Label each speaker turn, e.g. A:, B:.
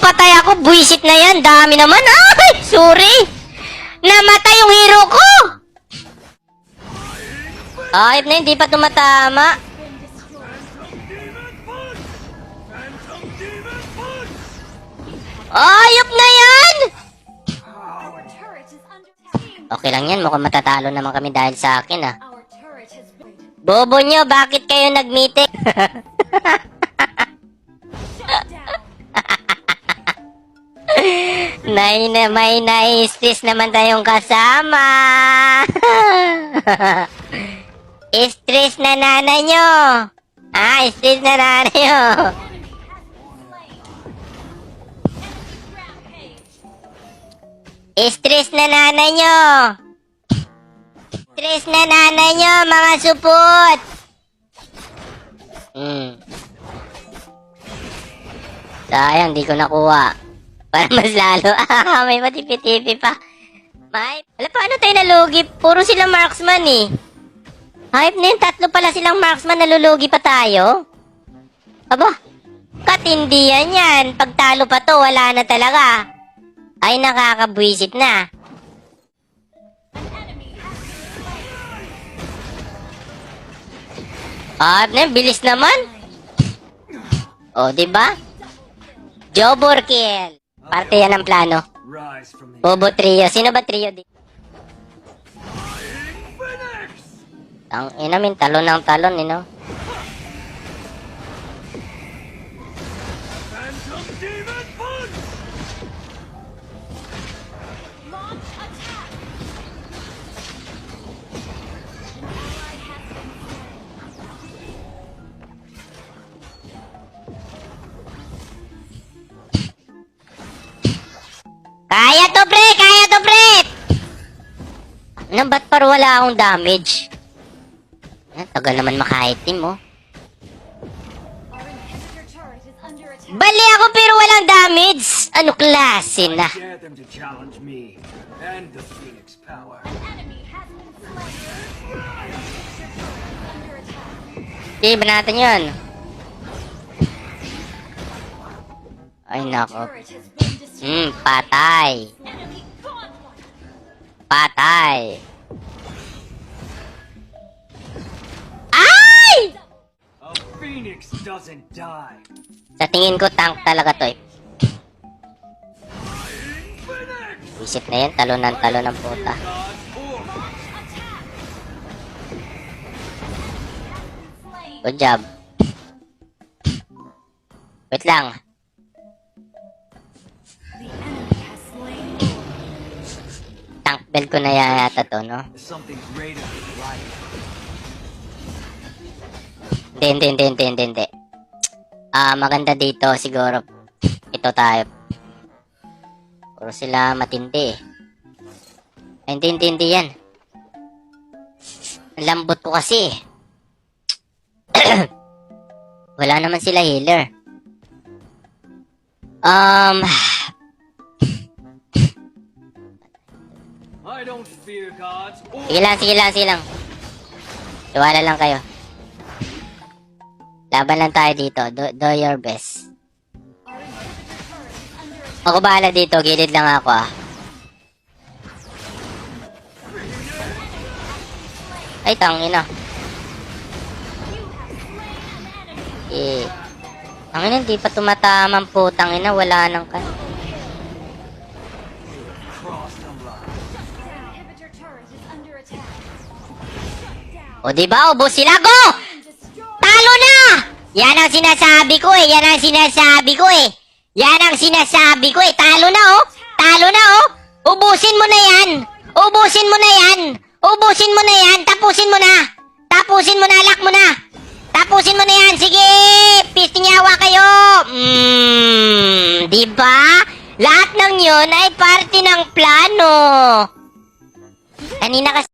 A: patay ako. Buisit na yan. Dami naman. Ay, sorry. Namatay yung hero ko. Ayop na, hindi pa tumatama. Ayop na yan! Okay lang yan, mukhang matatalo naman kami dahil sa akin ah. Bobo nyo, bakit kayo nag-meeting? Nay na may na-stress naman tayong kasama. stress na nana nyo. Ah, stress na nana nyo. Stress na nana nyo. Stress na nana nyo, mga supot. Hmm. Sayang, di ko nakuha. Para mas lalo. May matipi-tipi pa. May, wala paano tayo nalugi? Puro sila marksman eh. Hype na yun, tatlo pala silang marksman, nalulugi pa tayo. Aba, katindihan yan. Pag talo pa to, wala na talaga. Ay, nakakabwisit na. Ah, na, bilis naman. O, di ba? Jobor kill. Parte yan ng plano. Bobo trio. Sino ba trio di?
B: Phoenix!
A: Ang ina min, talon ng talon, you know? Kaya to, pre! Kaya to, pre! Ano, ba't par wala akong damage? Ah, tagal naman maka-item, oh. Bali ako pero walang damage! Ano klase na?
C: Attack.
A: Sige, natin yun. Ay, nako. Hmm, patay. Patay. Ay!
B: A Phoenix doesn't die.
A: Sa tingin ko, tank talaga to eh. Isip na yan, talo ng talo ng puta. Good job. Wait lang. Belt ko na yata to, no? Hindi, hindi, hindi, hindi, hindi, hindi. Ah, maganda dito siguro. Ito tayo. Puro sila matindi eh. Ay, hindi, hindi, hindi yan. Lambot ko kasi. Wala naman sila healer. Um,
B: I don't fear God's
A: sige lang, sige lang, sige lang. Tiwala lang kayo. Laban lang tayo dito. Do, do your best. Ako bahala dito, gilid lang ako ah. Ay,
C: an enemy.
A: Eh. Tangina, hindi pa tumatamang po. Tangina, wala nang kan. O, di ba? Ubos sila, go! Talo na! Yan ang sinasabi ko eh. Yan ang sinasabi ko eh. Yan ang sinasabi ko eh. Talo na oh. Talo na oh. Ubusin mo na yan. Ubusin mo na yan. Ubusin mo na yan. Tapusin mo na. Tapusin mo na. Lock mo na. Tapusin mo na yan. Sige. Pistinyawa kayo. Hmm. Di ba? Lahat ng yun ay parte ng plano. Kanina kasi